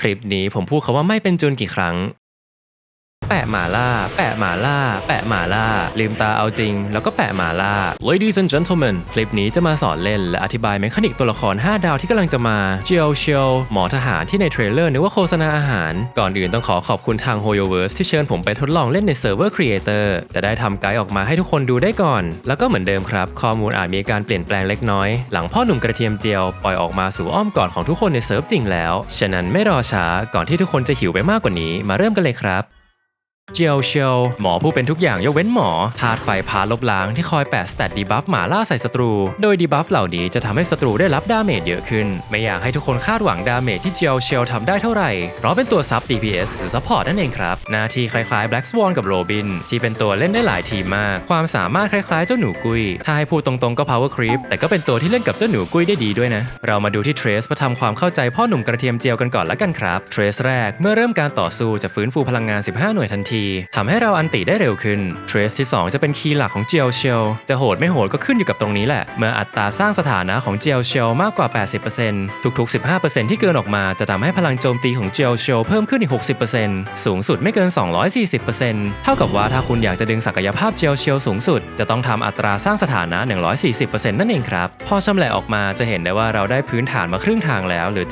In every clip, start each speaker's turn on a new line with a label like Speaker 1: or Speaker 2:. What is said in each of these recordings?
Speaker 1: คลิปนี้ผมพูดคาว่าไม่เป็นจุนกี่ครั้ง แปะหมาล่า แปะหมาล่า แปะหมาล่า ลืมตาเอาจริง แล้วก็แปะหมาล่า Ladies and gentlemen คลิปนี้จะมาสอนเล่น และอธิบายเมคานิกตัวละคร 5 ดาวที่กำลังจะมาเจียวเชียวหมอทหารที่ในเทรลเลอร์นึกว่าโฆษณาอาหาร ก่อนอื่นต้องขอขอบคุณทาง HoYoverse ที่เชิญผมไปทดลองเล่นในเซิร์ฟเวอร์ Creator จะได้ทำไกด์ออกมาให้ทุกคนดูได้ก่อน แล้วก็เหมือนเดิมครับ ข้อมูลอาจมีการเปลี่ยนแปลงเล็กน้อย หลังพ่อหนุ่มกระเทียมเจียวปล่อยออกมาสู่อ้อมกอดของทุกคนในเซิร์ฟจริงแล้ว ฉะนั้นไม่รอช้าก่อนที่ทุกคนจะหิวไปมากกว่านี้มาเริ่มกันเลยครับ เจียวเชียวหมอผู้เป็นทุกอย่างยกเว้นหมอธาตุไฟพาลบล้างที่คอยแปะสเตตดีบัฟหมาล่าใส่ศัตรู โดยดีบัฟเหล่านี้จะทำให้ศัตรูได้รับดาเมจเยอะขึ้น ไม่อยากให้ทุกคนคาดหวังดาเมจที่เจียวเชียวทำได้เท่าไหร่ เพราะเป็นตัวซับ DPS หรือซัพพอร์ตนั่นเองครับ หน้าที่คล้ายๆ Black Swan กับโรบิน ที่เป็นตัวเล่นได้หลายทีมมาก ความสามารถคล้ายๆเจ้าหนูกุยถ้าให้พูดตรงๆก็ Power Creep แต่ก็เป็นตัวที่เล่นกับเจ้าหนูกุยได้ดีด้วยนะ เรามาดูที่เทรสเพื่อทำความเข้าใจพ่อหนุ่มกระเทียมเจียวกันก่อนละกันครับเทรสแรกเมื่อเริ่มการต่อสู้จะฟื้นฟูพลังงาน 15 หน่วยทันทีทำให้เราอันติได้เร็วขึ้นเทรสที่ 2 จะเป็นคีย์หลักของเจียวเชลจะโหดไม่โหดก็ขึ้นอยู่กับตรงนี้แหละ เมื่ออัตราสร้างสถานะของเจียวเชลมากกว่า 80%ทุก ๆ 15%ที่เกินออกมาจะทำให้พลังโจมตีของเจียวเชลเพิ่มขึ้นอีก 60%สูงสุดไม่เกิน 240%เท่ากับว่าถ้าคุณอยากจะดึงศักยภาพเจียวเชลสูงสุด จะต้องทำอัตราสร้างสถานะ 140%นั่นเองครับ พอชำแหละออกมาจะเห็นได้ว่าเราได้พื้นฐานมาครึ่งทางแล้วหรือ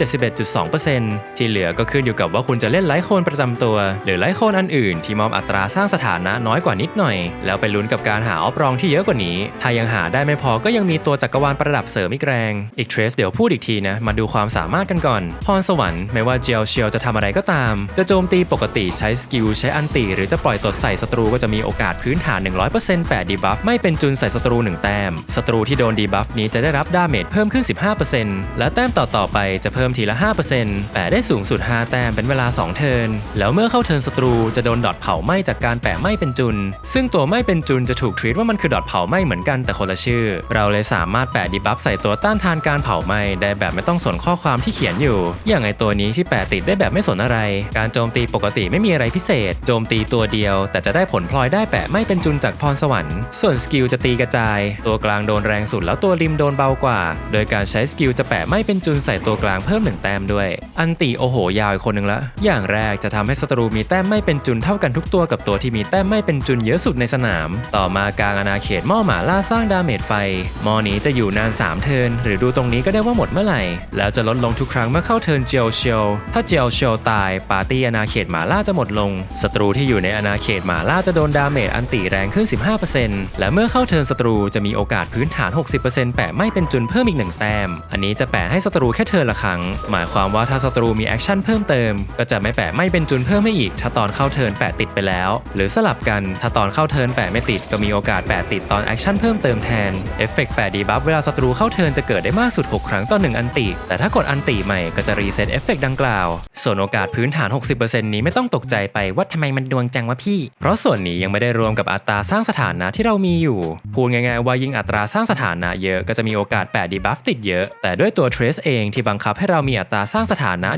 Speaker 1: 71.2%ที่เหลือก็ขึ้นอยู่กับว่าคุณจะเล่นไลท์โคนประจำตัว หรือไลท์โคนอันอื่นที่มอบอัตราสร้างสถานะน้อยกว่านิดหน่อย แล้วไปลุ้นกับการหาออฟรองที่เยอะกว่านี้ ถ้ายังหาได้ไม่พอก็ยังมีตัวจักรวาลประดับเสริมอีกแรง อีกเทรสเดี๋ยวพูดอีกทีนะ มาดูความสามารถกันก่อน พรสวรรค์ไม่ว่าเจียวเชียวจะทำอะไรก็ตาม จะโจมตีปกติใช้สกิลใช้อันติหรือจะปล่อยตดใส่ศัตรูก็จะมีโอกาสพื้นฐาน 100%แปดดีบัฟไม่เป็นจุนใส่ศัตรู 1 แต้ม ศัตรูที่โดนดีบัฟนี้จะได้รับดาเมจเพิ่มขึ้น 15%และแต้มต่อๆไปจะเพิ่มทีละ 5%แปะได้สูงสุด 5 แต้มเป็นเวลา 2 เทิร์นแล้วเมื่อเข้าเทิร์นศัตรูจะโดนดอทเผาไหม้จากการแปะไหม้เป็นจุน ซึ่งตัวไหม้เป็นจุนจะถูกทรีตว่ามันคือดอทเผาไหม้เหมือนกันแต่คนละชื่อ เราเลยสามารถแปะดีบัฟใส่ตัวต้านทานการเผาไหม้ได้แบบไม่ต้องสนข้อความที่เขียนอยู่ อย่างไอตัวนี้ที่แปะติดได้แบบไม่สนอะไร การโจมตีปกติไม่มีอะไรพิเศษ โจมตีตัวเดียว แต่จะได้ผลพลอยได้แปะไม่เป็นจุนจากพรสวรรค์ ส่วนสกิลจะตีกระจาย ตัวกลางโดนแรงสุดแล้วตัวริมโดนเบากว่า โดยการใช้สกิลจะแปะไม่เป็นจุนใส่ตัวกลางเพิ่มหนึ่งแต้มด้วย อันติโอโหยาวอีกคนหนึ่งละ อย่างแรกจะทำให้ศัตรูมีแต้มไม่เป็นจุนเท่ากันทุกตัวกับตัวที่มีแต้มไม่เป็นจุนเยอะสุดในสนาม ต่อมากลางอาณาเขตหม้อหมาล่าสร้างดาเมจไฟหม้อนี้จะอยู่นาน 3 เทินหรือดูตรงนี้ก็ได้ว่าหมดเมื่อไหร่ แล้วจะลดลงทุกครั้งเมื่อเข้าเทินเจียวเชียวถ้าเจียวเชียวตายปาร์ตี้อาณาเขตหมาล่าจะหมดลงศัตรูที่อยู่ในอาณาเขตหมาล่าจะโดนดาเมจอันติแรงขึ้น 15%และเมื่อเข้าเทินศัตรูจะมีโอกาสพื้นฐาน 60%แปะไม่เป็นจุนเพิ่มอีกหนึ่งแต้ม อันนี้จะแปะให้ศัตรูแค่เทินละครั้ง หมายความว่าถ้าศัตรูมีแอคชั่นเพิ่มเติม ก็จะไม่แปะไม่เป็นจุนเพิ่มให้อีก ถ้าตอนเข้าเทินแปะติดไปแล้ว หรือสลับกัน ถ้าตอนเข้าเทิร์นแปะไม่ติดก็มีโอกาสแปะติดตอนแอคชั่นเพิ่มเติมแทน เอฟเฟกต์แปะดีบัฟเวลาศัตรูเข้าเทิร์นจะเกิดได้มากสุด 6 ครั้งต่อ1อันติ แต่ถ้ากดอันติใหม่ก็จะรีเซ็ตเอฟเฟกต์ดังกล่าว ส่วนโอกาสพื้นฐาน 60%นี้ไม่ต้องตกใจไปว่าทำไมมันดวงจังวะพี่ เพราะส่วนนี้ยังไม่ได้รวมกับอัตราสร้างสถานะที่เรามีอยู่ พูดง่ายๆว่ายิ่งอัตราสร้างสถานะเยอะก็จะมีโอกาสแปะดีบัฟติดเยอะ แต่ด้วยตัว Trace เองที่บังคับให้เรามีอัตราสร้างสถานะ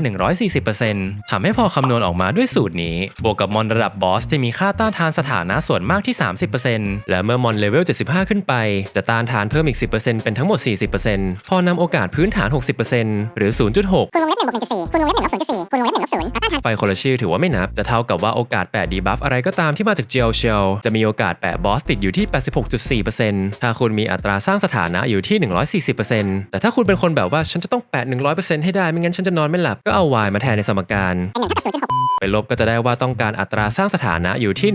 Speaker 1: 140%ทำให้พอคำนวณออกมาด้วยสูตรนี้ บวกกับมอนระดับบอสที่มีค่าต้านทานสถานะส่วนมากที่ 30%และเมื่อมอนเลเวล 75 ขึ้นไป จะต้านทานเพิ่มอีก 10%เป็นทั้งหมด 40%พอนำโอกาสพื้นฐาน 60%หรือ 0.6
Speaker 2: คูณวงเล็บหนึ่งบวกหนึ่งจุดสี่คูณวงเล็บหนึ่งลบศูนย์จุดสี่คูณวงเล็บหนึ่งลบศูนย์ต้านทาน
Speaker 1: ไปคนละชื่อถือว่าไม่นับ จะเท่ากับว่าโอกาสแปะดีบัฟอะไรก็ตามที่มาจากเจลเชลจะมีโอกาสแปะบอสติดอยู่ที่ 86.4%ถ้าคุณมีอัตราสร้างสถานะอยู่ที่ 140%แต่ถ้าคุณเป็นคนแบบว่าฉันจะต้องแปะ100%ให้ได้ไม่งั้นฉันจะนอนไม่หลับก็เอา y มาแทนในสมการ
Speaker 2: หนึ่งเท่ากับศูนย์จุดหก
Speaker 1: ไปลบก็จะได้ว่าต้องการอัตราสร้างสถานะอยู่ที่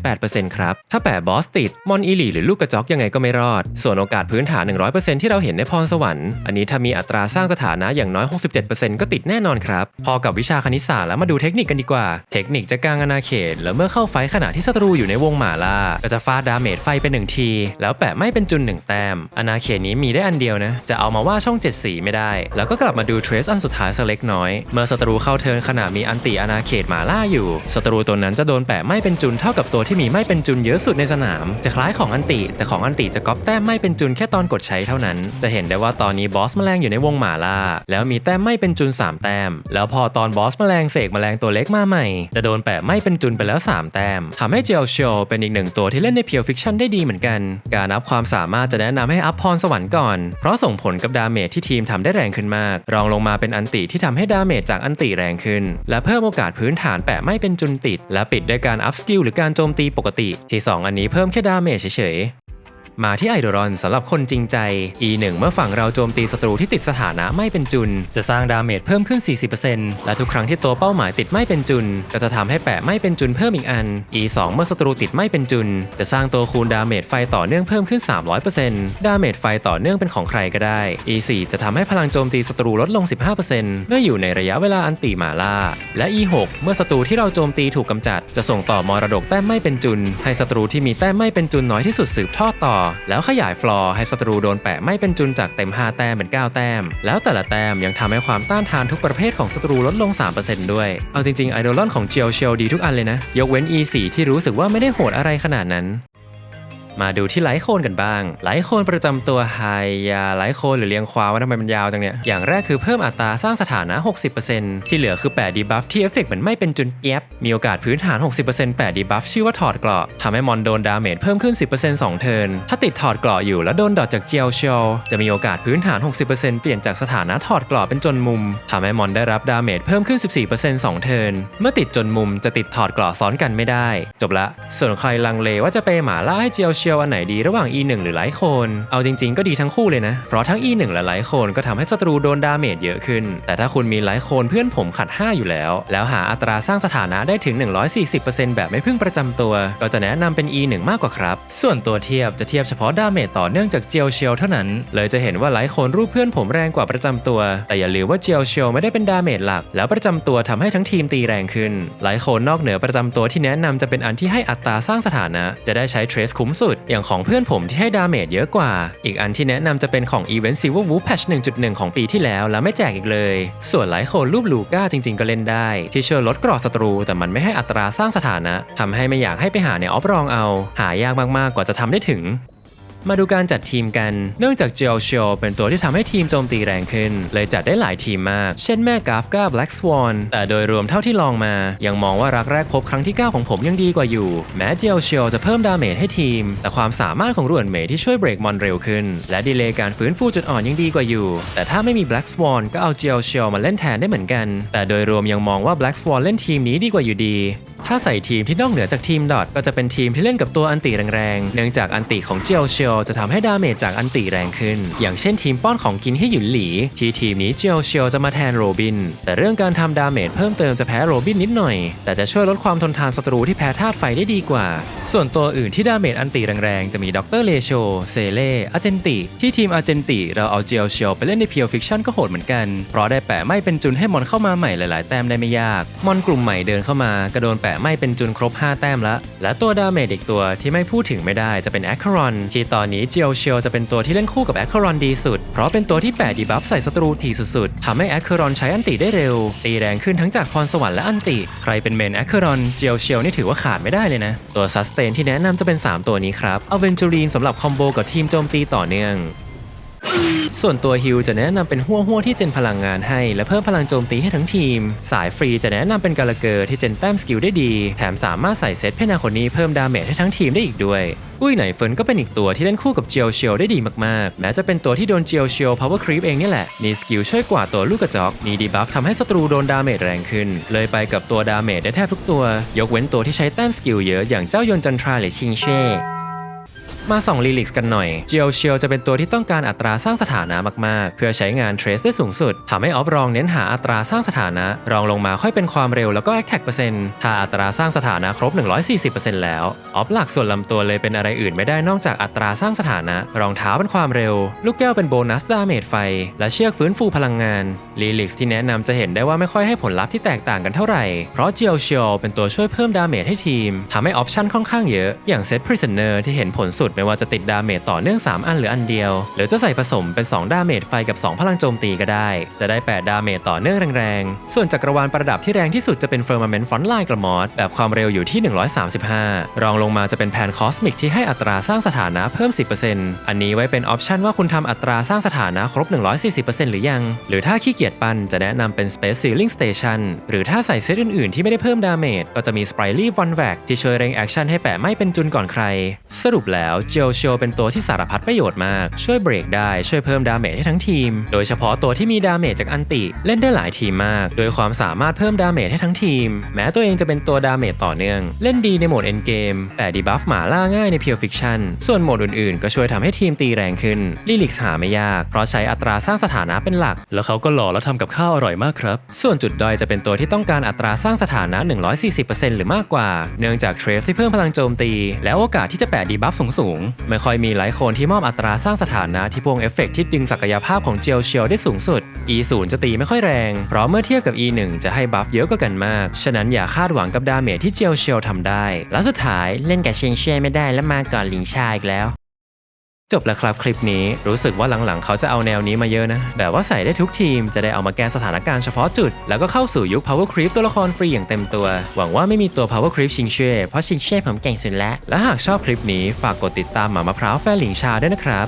Speaker 1: 178%ครับ ถ้าแปะบอสติด มอนอีลีหรือลูกกระจอกยังไงก็ไม่รอด ส่วนโอกาสพื้นฐาน 100%ที่เราเห็นในพรสวรรค์อันนี้ถ้ามีอัตราสร้างสถานะอย่างน้อย 67%ก็ติดแน่นอนครับ พอกับวิชาคณิตศาสตร์แล้วมาดูเทคนิคกันดีกว่า เทคนิคจะกลางอาณาเขต แล้วเมื่อเข้าไฟขณะที่ศัตรูอยู่ในวงหมาล่าก็จะฟาดดาเมจไฟไปหนึ่งที แล้วแปะไม่เป็นจุนหนึ่งแต้มอาณาเขตนี้มีได้อันเดียวนะจะเอามาว่าช่อง 7 สีไม่ได้ แล้วก็กลับมาดูเทรสอันสุดท้ายสักเล็กน้อย เมื่อศัตรูเข้าเทิร์นขณะมีอันติอาณาเขตจหมาล่าอยู่ ศัตรูตัวนั้นจะโดนแปะไม่เป็นจุนเท่ากับตัวที่มีไม่เป็นจุนเยอะสุดในสนาม จะคล้ายของอันติ แต่ของอันติจะก๊อปแต้มไม่เป็นจุนแค่ตอนกดใช้เท่านั้น จะเห็นได้ว่าตอนนี้บอสแมลงอยู่ในวงหมาล่า แล้วมีแต้มไม่เป็นจุน 3 แต้ม แล้วพอตอนบอสแมลงเสกแมลงตัวเล็กมาใหม่ จะโดนแปะไม่เป็นจุนไปแล้ว 3 แต้มทำให้เจลเชเป็นอีกหนึ่งตัวที่เล่นในเพียวฟิกชันได้ดีเหมือนกัน การอัพความสามารถจะแนะนำให้อัพพรสวรรค์ก่อน เพราะส่งผลกับดาเมจที่ทีมทำได้แรงขึ้นมาก รองลงมาเป็นอันติที่ทำให้ดาเมจจากอันติแรงขึ้น และเพิ่มโอกาสพื้นฐานแปะไม่เป็นจุนติด และปิดด้วยการอัพสกิลหรือการโจมตีปกติ ที่ 2 อันนี้เพิ่มแค่ดาเมจเฉย มาที่ไอโดรอนสำหรับคนจริงใจ E1 เมื่อฝั่งเราโจมตีศัตรูที่ติดสถานะไม่เป็นจุน จะสร้างดาเมจเพิ่มขึ้น 40%และทุกครั้งที่ตัวเป้าหมายติดไม่เป็นจุน ก็จะทำให้แปะไม่เป็นจุนเพิ่มอีกอัน E2 เมื่อศัตรูติดไม่เป็นจุน จะสร้างตัวคูณดาเมจไฟต่อเนื่องเพิ่มขึ้น 300%ดาเมจไฟต่อเนื่องเป็นของใครก็ได้ E4 จะทำให้พลังโจมตีศัตรูลดลง 15%เมื่ออยู่ในระยะเวลาอันติหมาล่า และ E6 เมื่อศัตรูที่เราโจมตีถูกกำจัด จะส่งต่อมรดกแต้มไม่เป็นจุน ให้ศัตรูที่มีแต้มไม่เป็นจุนน้อยที่สุดสืบทอดต่อแล้วขยายฟลอร์ให้ศัตรูโดนแปะไม่เป็นจุนจากเต็ม 5 แต้มเป็น 9 แต้ม แล้วแต่ละแต้มยังทำให้ความต้านทานทุกประเภทของศัตรูลดลง 3%ด้วย เอาจริงๆไอดอลอนของเจียวเชลดีทุกอันเลยนะ ยกเว้น E4 ที่รู้สึกว่าไม่ได้โหดอะไรขนาดนั้น มาดูที่ไลท์โคนกันบ้าง ไลท์โคนประจำตัวไฮยาไลท์โคนหรือเรียงควาว่าทำไมมันยาวจังเนี่ย อย่างแรกคือเพิ่มอัตราสร้างสถานะ 60%ที่เหลือคือแปะดีบัฟที่เอฟเฟกต์เหมือนไม่เป็นจุนเปียบมีโอกาสพื้นฐาน 60%แปะดีบัฟชื่อว่าถอดเกราะทำให้มอนโดนดาเมจเพิ่มขึ้น 10% 2 เทิร์น ถ้าติดถอดเกราะอยู่แล้วโดนดอทจากเจียวเชลจะมีโอกาสพื้นฐาน 60%เปลี่ยนจากสถานะถอดเกราะเป็นจนมุมทำให้มอนได้รับดาเมจเพิ่มขึ้น 14% 2 เทิร์น เมื่อติดจนมุมจะติดถอดเกราะซ้อนกันไม่ได้ จบละ ส่วนใครลังเลว่าจะไปหมาล่าให้เจียวเชลอันไหนดีระหว่าง E1 หรือไลท์โคนเอาจริง ๆ ก็ดีทั้งคู่เลยนะ เพราะทั้ง E1 และไลท์โคนก็ทำให้ศัตรูโดนดาเมจเยอะขึ้น แต่ถ้าคุณมีไลท์โคนเพื่อนผมขัด 5 อยู่แล้ว แล้วหาอัตราสร้างสถานะได้ถึง 140%แบบไม่พึ่งประจำตัว ก็จะแนะนำเป็น E1 มากกว่าครับ ส่วนตัวเทียบจะเทียบเฉพาะดาเมจต่อเนื่องจากเจียวเชลเท่านั้น เลยจะเห็นว่าไลท์โคนรูปเพื่อนผมแรงกว่าประจำตัว แต่อย่าลืมว่าเจียวเชลไม่ได้เป็นดาเมจหลัก แล้วประจำตัวทำให้ทั้งทีมตีแรงขึ้นไลโคนนอกเหนือประจำตัวที่แนะนำจะเป็นอันที่ให้อัตราสร้างสถานะ จะได้ใช้เทรสคุ้มสุดอย่างของเพื่อนผมที่ให้ดาเมจเยอะกว่า อีกอันที่แนะนำจะเป็นของ Event Silver Wolf Patch 1.1 ของปีที่แล้วแล้วไม่แจกอีกเลย ส่วนไลท์โคนรูปลูก้าจริงๆ ก็เล่นได้ ที่ช่วยลดกรอบศัตรู แต่มันไม่ให้อัตราสร้างสถานะทำให้ไม่อยากให้ไปหาในออฟรองเอา หายากมากๆกว่าจะทำได้ถึง มาดูการจัดทีมกัน เนื่องจากเจลเชลเป็นตัวที่ทำให้ทีมโจมตีแรงขึ้น เลยจัดได้หลายทีมมาก เช่นแม่กาฟก้า Black Swan แต่โดยรวมเท่าที่ลองมา ยังมองว่ารักแรกพบครั้งที่ 9 ของผมยังดีกว่าอยู่ แม้เจลเชลจะเพิ่มดาเมจให้ทีม แต่ความสามารถของรวนเมที่ช่วยเบรกมอนเร็วขึ้น และดีเลย์การฟื้นฟูจุดอ่อนยังดีกว่าอยู่ แต่ถ้าไม่มี Black Swan ก็เอาเจลเชลมาเล่นแทนได้เหมือนกัน แต่โดยรวมยังมองว่า Black Swan เล่นทีมนี้ดีกว่าอยู่ดีถ้าใส่ทีมที่นอกเหนือจากทีมดอทก็จะเป็นทีมที่เล่นกับตัวอันติแรงๆ เนื่องจากอันติของเจียวเชลจะทำให้ดาเมจจากอันติแรงขึ้น อย่างเช่นทีมป้อนของกินให้หยุนหลี ที่ทีมนี้เจียวเชลจะมาแทนโรบิน แต่เรื่องการทำดาเมจเพิ่มเติมจะแพ้โรบินนิดหน่อย แต่จะช่วยลดความทนทานศัตรูที่แพ้ธาตุไฟได้ดีกว่า ส่วนตัวอื่นที่ดาเมจอันติแรงๆ จะมีด็อกเตอร์เลโชเซเล่อาเจนติ ที่ทีมอาเจนติเราเอาเจียวเชลไปเล่นในเพียวฟิกชันก็โหดเหมือนกัน เพราะได้แปะไม่เป็นจุนให้มอนเข้ามาใหม่หลายๆ แต้มได้ไม่ยาก มอนกลุ่มใหม่เดินเข้ามาก็โดนแปะไม่เป็นจุนครบ 5 แต้มละและตัวดาเมจอีกตัวที่ไม่พูดถึงไม่ได้จะเป็นแอคคารอนที่ตอนอนนี้เจียวเชลจะเป็นตัวที่เล่นคู่กับแอคคอรอนดีสุด เพราะเป็นตัวที่แปะดีบัฟใส่ศัตรูถี่สุดๆทำให้แอคคอรอนใช้อันติได้เร็ว ตีแรงขึ้นทั้งจากพรสวรรค์และอันติ ใครเป็นเมนแอคคอรอนเจียวเชลนี่ถือว่าขาดไม่ได้เลยนะ ตัวซัสเตนที่แนะนำจะเป็น 3 ตัวนี้ครับเอาเวนจูรีนสำหรับคอมโบกับทีมโจมตีต่อเนื่อง ส่วนตัวฮิลจะแนะนำเป็นหัวหัวที่เจนพลังงานให้ และเพิ่มพลังโจมตีให้ทั้งทีม สายฟรีจะแนะนำเป็นกาลเกอร์ที่เจนแต้มสกิลได้ดี แถมสามารถใส่เซตเพนาคนนี้เพิ่มดาเมจให้ทั้งทีมได้อีกด้วย อุ้ยไหนเฟินก็เป็นอีกตัวที่เล่นคู่กับเจียวเชียวได้ดีมากๆ แม้จะเป็นตัวที่โดนเจียวเชียวพาวเวอร์ครีปเองนี่แหละ มีสกิลช่วยกว่าตัวลูกกระจอก มีดีบัฟทำให้ศัตรูโดนดาเมจแรงขึ้น เลยไปกับตัวดาเมจได้แทบทุกตัว ยกเว้นตัวที่ใช้แต้มสกิลเยอะอย่างเจ้ายนจันทราหรือชิงเช่ มาส่องลีลิกกันหน่อยเจียวเชียวจะเป็นตัวที่ต้องการอัตราสร้างสถานะมากๆ เพื่อใช้งานเทรสได้สูงสุดทำให้ออฟรองเน้นหาอัตราสร้างสถานะ รองลงมาค่อยเป็นความเร็วแล้วก็แอคแท็กเปอร์เซ็นต์ถ้าอัตราสร้างสถานะครบ 140%แล้ว ออฟหลักส่วนลำตัวเลยเป็นอะไรอื่นไม่ได้นอกจากอัตราสร้างสถานะ รองเท้าเป็นความเร็ว ลูกแก้วเป็นโบนัสดาเมจไฟ และเชือกฟื้นฟูพลังงานลีลิกที่แนะนำจะเห็นได้ว่าไม่ค่อยให้ผลลัพธ์ที่แตกต่างกันเท่าไหร่เพราะเจียวเชียวเป็นตัวช่วยเพิ่มดาเมจให้ทีมทำให้ออปชั่นค่อนข้างเยอะอย่างเซตพรีเซนเนอร์ที่เห็นผลสุดไม่ว่าจะติดดาเมจต่อเนื่อง 3 อันหรืออันเดียว หรือจะใส่ผสมเป็น 2 ดาเมจไฟกับ 2 พลังโจมตีก็ได้ จะได้ 8 ดาเมจต่อเนื่องแรงๆ ส่วนจักรวาลประดับที่แรงที่สุดจะเป็นเฟอร์มาเมนต์ฟอนต์ไลน์กระมอสแบบความเร็วอยู่ที่ 135 รองลงมาจะเป็นแผนคอสมิกที่ให้อัตราสร้างสถานะเพิ่ม 10%อันนี้ไว้เป็นออปชันว่าคุณทำอัตราสร้างสถานะครบ 140%หรือยัง หรือถ้าขี้เกียจปั้นจะแนะนำเป็น Space Ceiling Station หรือถ้าใส่เซตอื่นๆที่ไม่ได้เพิ่มดาเมจก็จะมี Sprightly v o n v a c ที่ช่วยเร่งแอคชั่นให้แปะไม่เป็นจุนก่อนใคร สรุปแล้วเจลเชลเป็นตัวที่สารพัดประโยชน์มาก ช่วยเบรกได้ช่วยเพิ่มดาเมจให้ทั้งทีม โดยเฉพาะตัวที่มีดาเมจจากอันติ เล่นได้หลายทีมมาก โดยความสามารถเพิ่มดาเมจให้ทั้งทีม แม้ตัวเองจะเป็นตัวดาเมจต่อเนื่อง เล่นดีในโหมดเอนเกมแต่ดีบัฟหมาล่าง่ายในเพียวฟิกชันส่วนโหมดอื่นๆ ก็ช่วยทำให้ทีมตีแรงขึ้นลิลิกหาไม่ยาก เพราะใช้อัตราสร้างสถานะเป็นหลัก แล้วเขาก็หล่อแล้วทำกับข้าวอร่อยมากครับ ส่วนจุดด้อยจะเป็นตัวที่ต้องการอัตราสร้างสถานะ 140%หรือมากกว่า เนื่องจากเทรสที่เพิ่มพลังโจมตี และโอกาสที่จะแปะดีบัฟสูงง ไม่ค่อยมีหลายคนที่มอบอัตราสร้างสถานะที่พวงเอฟเฟกต์ที่ดึงศักยภาพของเจลเชียลได้สูงสุด E0 จะตีไม่ค่อยแรง เพราะเมื่อเทียบกับ E1 จะให้บัฟเยอะกว่ากันมาก ฉะนั้นอย่าคาดหวังกับดาเมจที่เจลเชียลทำได้ และสุดท้ายเล่นกับเชงเช่ไม่ได้และมาก่อนหลิงชาอีกแล้ว จบแล้วครับคลิปนี้รู้สึกว่าหลังๆ เขาจะเอาแนวนี้มาเยอะนะ แบบว่าใส่ได้ทุกทีมจะได้เอามาแก้สถานการณ์เฉพาะจุด แล้วก็เข้าสู่ยุค Power Creep ตัวละครฟรีอย่างเต็มตัว หวังว่าไม่มีตัว Power Creep ชิงเช่เพราะชิงเช่ผมเก่งสุดแล้วและหากชอบคลิปนี้ฝากกดติดตามหมามะพร้าวแฟนหลิงชาด้วยนะครับ